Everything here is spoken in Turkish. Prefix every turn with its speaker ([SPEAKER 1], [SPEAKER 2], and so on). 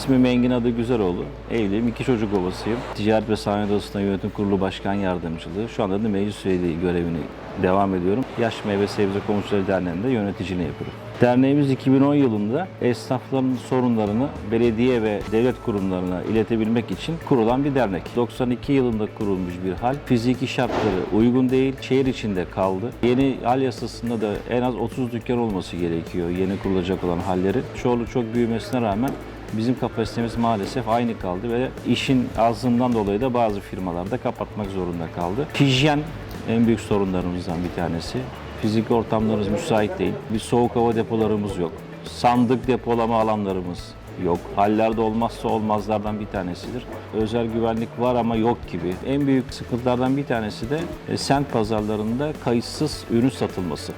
[SPEAKER 1] İsmim Engin Adı Güzeloğlu. Evliyim, iki çocuk babasıyım. Ticaret ve Sanayi Odası'nda yönetim kurulu başkan yardımcılığı. Şu anda da meclis üyeliği görevini devam ediyorum. Yaş Meyve Sebze Komşuları Derneği'nde yöneticiliğini yapıyorum. Derneğimiz 2010 yılında esnafların sorunlarını belediye ve devlet kurumlarına iletebilmek için kurulan bir dernek. 92 yılında kurulmuş bir hal. Fiziki şartları uygun değil, şehir içinde kaldı. Yeni hal yasasında da en az 30 dükkan olması gerekiyor yeni kurulacak olan hallerin. Çoğulu çok büyümesine rağmen Bizim kapasitemiz maalesef aynı kaldı ve işin azlığından dolayı da bazı firmalarda kapatmak zorunda kaldı. Hijyen en büyük sorunlarımızdan bir tanesi. Fizik ortamlarımız müsait değil. Bir soğuk hava depolarımız yok. Sandık depolama alanlarımız yok. Hallerde olmazsa olmazlardan bir tanesidir. Özel güvenlik var ama yok gibi. En büyük sıkıntılardan bir tanesi de e, sent pazarlarında kayıtsız ürün satılması.